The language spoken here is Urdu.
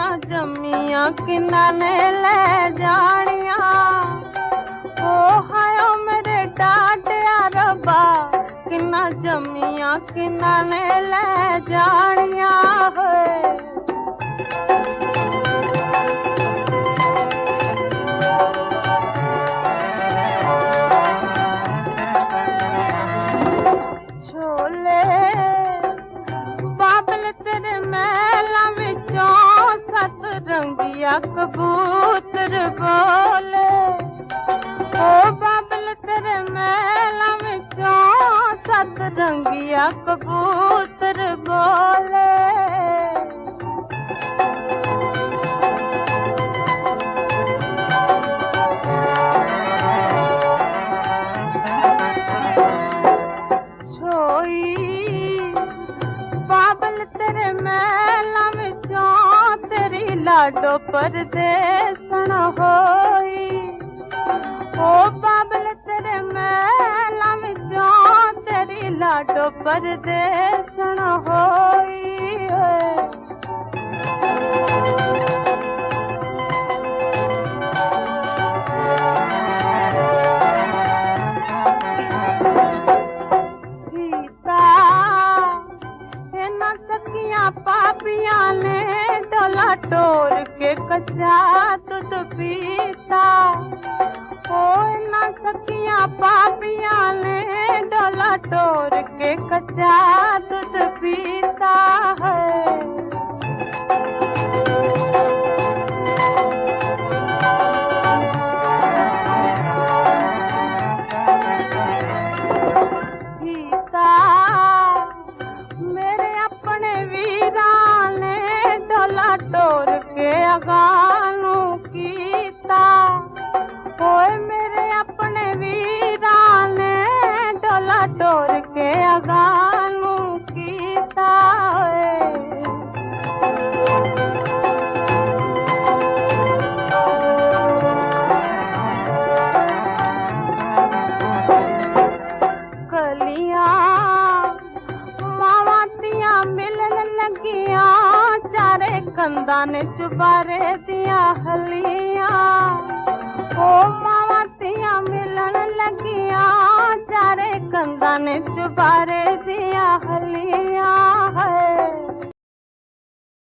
نہ جمیاں کنہ نے لے جانیاں او ہائیو میرے ڈاڈیا ربا کنہ جمیاں کنہ نے لے جانیاں ہوئے کبوتر بولے او بابل تیرے میلم چوں ست رنگیا کبوتر لاڈو پر سن ہو بابل ترے میلا میں چون تری لاڈو پردھن ہو ڈور کے کچا دودھ پیتا اور نہ سکیاں پاپیاں نے ڈولا ٹور کے کچا ਕੰਦਾਂ ਨੇ ਚੁਬਾਰੇ ਦੀਆਂ ਹਲੀਆਂ ਓ ਮਾਵਾਂ ਧੀਆਂ ਮਿਲਣ ਲੱਗੀਆਂ ਚਾਰੇ ਕੰਦਾਂ ਨੇ ਚੁਬਾਰੇ ਦੀਆਂ ਹਲੀਆਂ ਹੈ